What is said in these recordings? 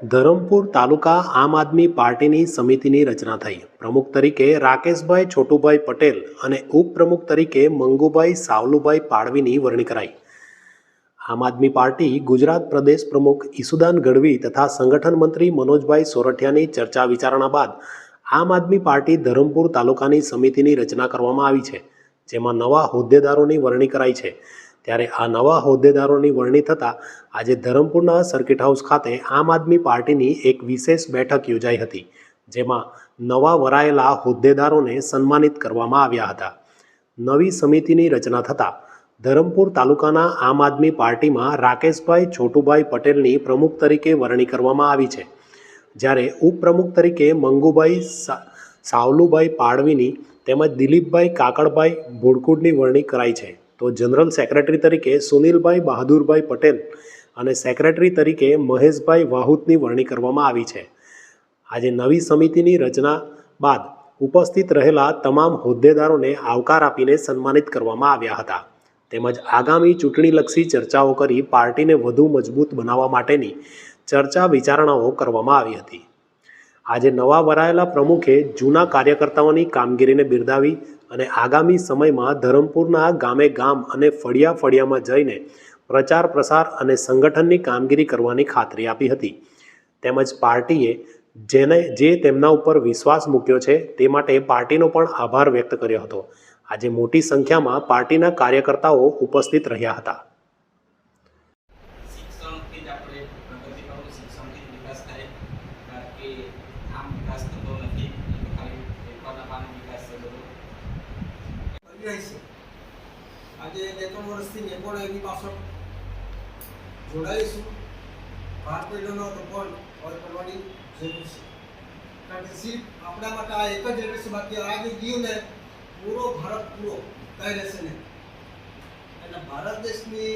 ધરમપુર તાલુકા આમ આદમી પાર્ટીની સમિતિની રચના થઈ. પ્રમુખ તરીકે રાકેશભાઈ છોટુભાઈ પટેલ અને ઉપપ્રમુખ તરીકે મંગુભાઈ સાવલુભાઈ પાડવીની વરણી કરાઈ. આમ આદમી પાર્ટી ગુજરાત પ્રદેશ પ્રમુખ ઈસુદાન ગઢવી તથા સંગઠન મંત્રી મનોજભાઈ સોરઠિયાની ચર્ચા વિચારણા બાદ આમ આદમી પાર્ટી ધરમપુર તાલુકાની સમિતિની રચના કરવામાં આવી છે, જેમાં નવા હોદ્દેદારોની વરણી કરાઈ છે. ત્યારે આ નવા હોદ્દેદારોની વરણી થતાં આજે ધરમપુરના સર્કિટ હાઉસ ખાતે આમ આદમી પાર્ટીની એક વિશેષ બેઠક યોજાઈ હતી, જેમાં નવા વરાયેલા હોદ્દેદારોને સન્માનિત કરવામાં આવ્યા હતા. નવી સમિતિની રચના થતાં ધરમપુર તાલુકાના આમ આદમી પાર્ટીમાં રાકેશભાઈ છોટુભાઈ પટેલની પ્રમુખ તરીકે વરણી કરવામાં આવી છે. જ્યારે ઉપપ્રમુખ તરીકે મંગુભાઈ સાવલુભાઈ પાડવીની તેમજ દિલીપભાઈ કાકડભાઈ ભોડકુડની વરણી કરાઈ છે. તો જનરલ સેક્રેટરી તરીકે સુનિલભાઈ બહાદુરભાઈ પટેલ અને સેક્રેટરી તરીકે મહેશભાઈ વાહુતની વરણી કરવામાં આવી છે. આજે નવી સમિતિની રચના બાદ ઉપસ્થિત રહેલા તમામ હોદ્દેદારોને આવકાર આપીને સન્માનિત કરવામાં આવ્યા હતા. તેમજ આગામી ચૂંટણીલક્ષી ચર્ચાઓ કરી પાર્ટીને વધુ મજબૂત બનાવવા માટેની ચર્ચા વિચારણાઓ કરવામાં આવી હતી. આજે નવા વરાયેલા પ્રમુખે જૂના કાર્યકર્તાઓની કામગીરીને બિરદાવી અને આગામી સમયમાં ધરમપુરના ગામે ગામ અને ફળિયા ફળિયામાં જઈને પ્રચાર, પ્રસાર અને સંગઠનની કામગીરી કરવાની ખાતરી આપી હતી. તેમજ પાર્ટીએ જેને, જે તેમના ઉપર વિશ્વાસ મૂક્યો છે તે માટે પાર્ટીનો પણ આભાર વ્યક્ત કર્યો હતો. આજે મોટી સંખ્યામાં પાર્ટીના કાર્યકર્તાઓ ઉપસ્થિત રહ્યા હતા. શિક્ષણથી જ આપણે પ્રગતિ કરવું, શિક્ષણથી વિકાસ થાય, કારણ કે વિકાસ થતો નથી. ખાલી પેપરના પાને વિકાસ છે બધો. કરી રહી છે. આજે બે ત્રણ વર્ષથી મેં પણ એની પાછળ જોડાઈશું. ભારત પેઢીનો તો પણ કરવાની જરૂર છે. કારણ કે સિર્ફ આપણા માટે આ એક જ જનરેશન બાકી આ જે ગયું ને પૂરો ભારત પૂરો કઈ રહેશે ને એટલે ભારત દેશની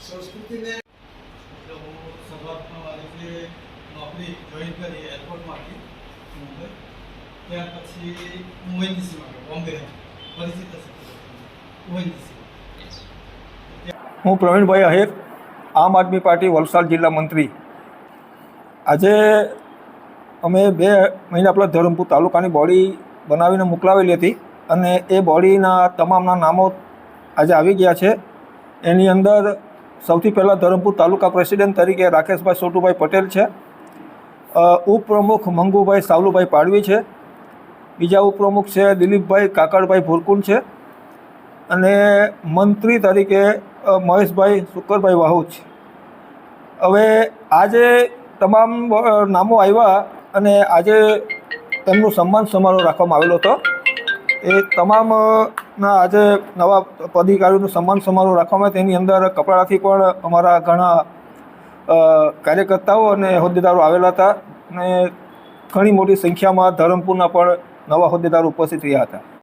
સંસ્કૃતિને એટલે હું શરૂઆતમાં મારી નોકરી જોઈન કરી એરપોર્ટમાંથી ત્યાર પછી ઓએનજીસીમાં ગયો બોમ્બે પરિચિત ઓએનજીસી હું પ્રવીણભાઈ અહેર આમ આદમી પાર્ટી વલસાડ જિલ્લા મંત્રી. આજે અમે બે મહિના પહેલાં ધરમપુર તાલુકાની બોડી બનાવીને મોકલાવેલી હતી અને એ બોડીના તમામના નામો આજે આવી ગયા છે. એની અંદર સૌથી પહેલાં ધરમપુર તાલુકા પ્રેસિડેન્ટ તરીકે રાકેશભાઈ સોટુભાઈ પટેલ છે. ઉપપ્રમુખ મંગુભાઈ સાવલુભાઈ પાડવી છે. બીજા ઉપપ્રમુખ છે દિલીપભાઈ કાકડભાઈ ભુરકુન છે. અને મંત્રી તરીકે મહેશભાઈ શુકરભાઈ વાહુ છે. હવે આજે તમામ નામો આવ્યા અને આજે તેમનું સન્માન સમારોહ રાખવામાં આવેલો હતો. એ તમામના આજે નવા પદાધિકારીઓનું સન્માન સમારોહ રાખવામાં, તેની અંદર કપડાથી પણ અમારા ઘણા કાર્યકર્તાઓ અને હોદ્દેદારો આવેલા હતા અને ઘણી મોટી સંખ્યામાં ધરમપુરના પણ નવા હોદ્દેદારો ઉપસ્થિત રહ્યા હતા.